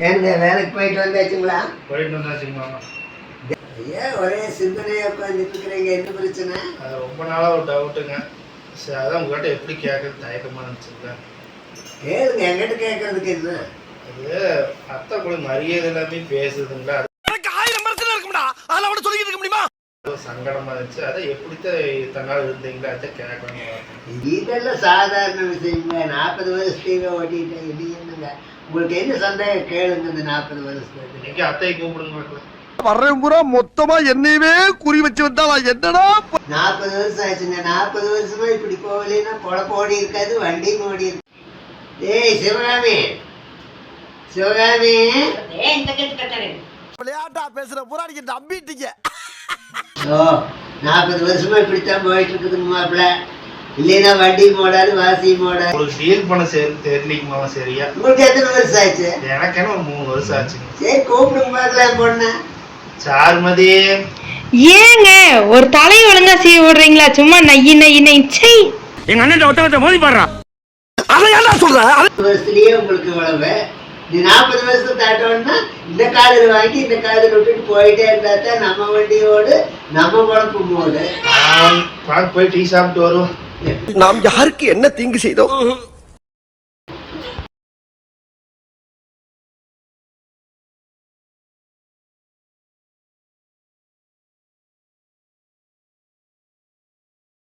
ஏங்க வேலைக்கு போயிட்டு வந்தாச்சுங்களா? போயிட்டு வந்தாச்சுங்க மாமா. ஏன் ஒரே சிந்தனையா உட்காந்துட்டு இருக்கிறீங்க என்ன பிரச்சனை? அது ரொம்ப நாளாக ஒரு டவுட்டுங்க சரி அதான் உங்கள்கிட்ட எப்படி கேட்கறது? தயக்கமாக இருந்துச்சுங்க கேளுங்க என்கிட்ட கேட்கறதுக்கு என்ன? அது அத்தை கூட மரியாதை எல்லாமே பேசுதுங்களா அது எனக்கு ஆயிரம் பிரச்சனை இருக்கும்டா அதெல்லாம் அவட சொல்லிக்கிட்டு இருக்க முடியுமா ஒரு சங்கடமா இருந்துச்சு அதை எப்படித்தான் நாள் இருந்தீங்களா அதை கேட்கணும் இதெல்லாம் சாதாரண விஷயங்க நாற்பது வருஷத்தையே ஓட்டிட்டேன் இது என்னங்க? உங்களுக்கு என்ன சந்தேகம்? கேளுங்க இந்த நாற்பது வருஷத்துக்கு. இன்னைக்கு அத்தையை கூப்பிடுங்க வர்றேன் பூரா மொத்தமா என்னையவே குறி வச்சு வந்தா நான் என்னடா? நாற்பது வருஷம் ஆச்சுங்க. நாற்பது வருஷமா இப்படி போகலைன்னா பொழப்பு ஓடி இருக்காது வண்டியும் ஓடி இருக்கு. ஏய் சிவகாமி. சிவகாமி. விளையாட்டா பேசுற பூரா நீங்க நம்பிட்டீங்க. ஓ நாற்பது வருஷமா இப்படித்தான் போயிட்டு இருக்குதுங்க மாப்பிள்ள. இல்லைன்னா வண்டி மோடாது வாசி மோடாது உங்களுக்கு டீல் பண்ண சரி தெரியலிங்க மாமா சரியா? உங்களுக்கு எத்தனை வருஷம் ஆச்சு? எனக்கு என்ன ஒரு மூணு வருஷம் ஆச்சுங்க. சரி கூப்பிடுங்க பார்க்கலாம் பொண்ணு. சாருமதி ஏங்க ஒரு தலை ஒழுங்கா செய்ய விடுறீங்களா? சும்மா நையி நையி நை சை. எங்க அண்ணன் ஒருத்தவத்த மோதி பாடுறான் அதை ஏன்டா சொல்ற வருஷத்துலயே உங்களுக்கு இவ்வளவு. நீ நாற்பது வருஷம் தாட்டோன்னா இந்த காதில் வாங்கி இந்த காதில் விட்டுட்டு போயிட்டே இருந்தா தான் நம்ம வண்டியோடு நம்ம குழப்பு போடு பார்க்க போய் டீ சாப்பிட்டு வருவோம். நாம் யாருக்கு என்ன தீங்கு செய்தோம்?